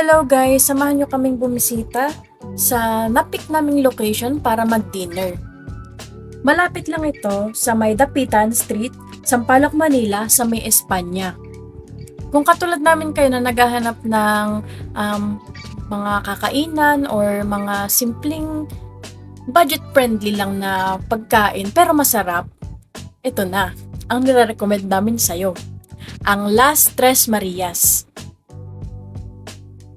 Hello guys, samahan nyo kaming bumisita sa napik naming location para mag-dinner. Malapit lang ito sa may Dapitan Street, Sampaloc, Manila sa may Espanya. Kung katulad namin kayo na naghahanap ng um, mga kakainan or mga simpleng budget-friendly lang na pagkain pero masarap, ito na, ang nire-recommend namin sa'yo. Ang Las Tres Marias.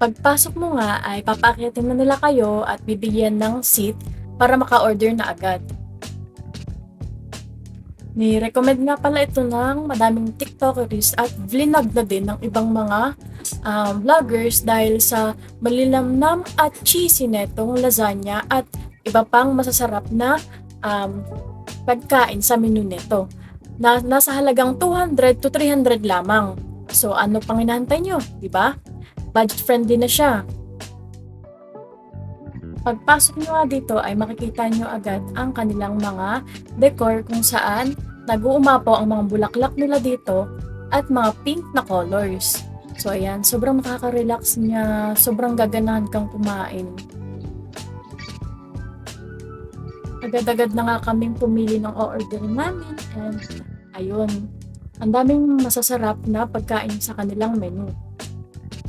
Pagpasok mo nga ay papakitin na nila kayo at bibigyan ng seat para maka-order na agad. Ni-recommend nga pala ito ng madaming TikTokers at vlinag na din ng ibang mga um, vloggers dahil sa malilamnam at cheesy netong lasagna at iba pang masasarap na um, pagkain sa menu nito. Na, nasa halagang 200 to 300 lamang. So ano pang hinahantay nyo, di ba? Budget friendly na siya. Pagpasok nyo nga dito ay makikita nyo agad ang kanilang mga decor kung saan nag-uumapaw ang mga bulaklak nila dito at mga pink na colors. So ayan, sobrang makaka-relax niya, sobrang gaganahan kang kumain. Agad-agad na nga kaming pumili ng order namin and ayun, ang daming masasarap na pagkain sa kanilang menu.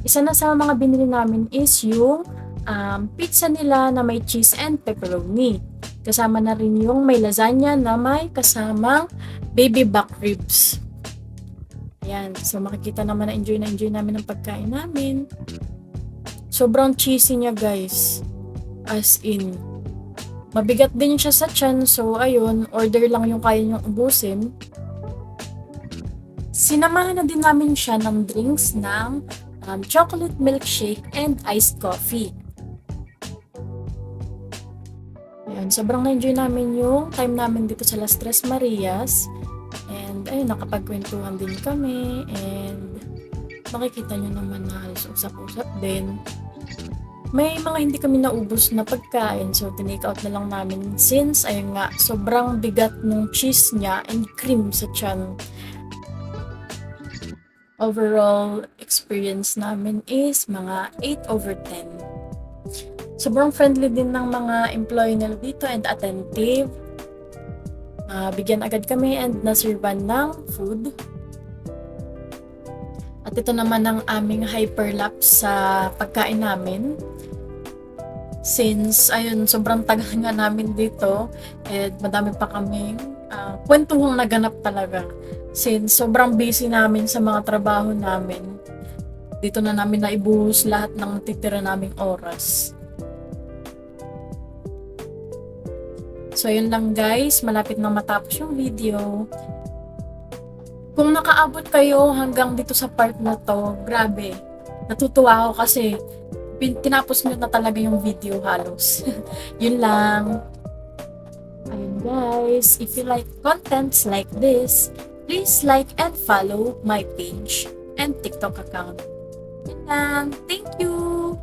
Isa na sa mga binili namin is yung um, pizza nila na may cheese and pepperoni. Kasama na rin yung may lasagna na may kasamang baby back ribs. Ayan, so makikita naman na enjoy na enjoy namin ang pagkain namin. Sobrang cheesy niya guys. As in. Mabigat din siya sa chan, so ayun, order lang yung kaya niyong ubusin. Sinamahan na din namin siya ng drinks ng um, chocolate milkshake and iced coffee. Ayan, sobrang na-enjoy namin yung time namin dito sa Las Tres Marias. And ayun, nakapagkwentuhan din kami. And makikita nyo naman na halos usap-usap din. May mga hindi kami naubos na pagkain, so tinake out na lang namin since, ayun nga, sobrang bigat ng cheese niya and cream sa tiyan overall experience namin is mga 8 over 10. Sobrang friendly din ng mga employee nila dito and attentive. Uh, bigyan agad kami and naservan ng food. At ito naman ang aming hyperlapse sa pagkain namin. Since, ayun, sobrang tagal nga namin dito and madami pa kaming uh, kwentuhang naganap talaga since sobrang busy namin sa mga trabaho namin, dito na namin naibuhos lahat ng natitira naming oras. So, yun lang guys. Malapit na matapos yung video. Kung nakaabot kayo hanggang dito sa part na to, grabe. Natutuwa ako kasi tinapos nyo na talaga yung video halos. yun lang. Ayun guys. If you like contents like this, please like and follow my page and TikTok account. Yun lang. Thank you!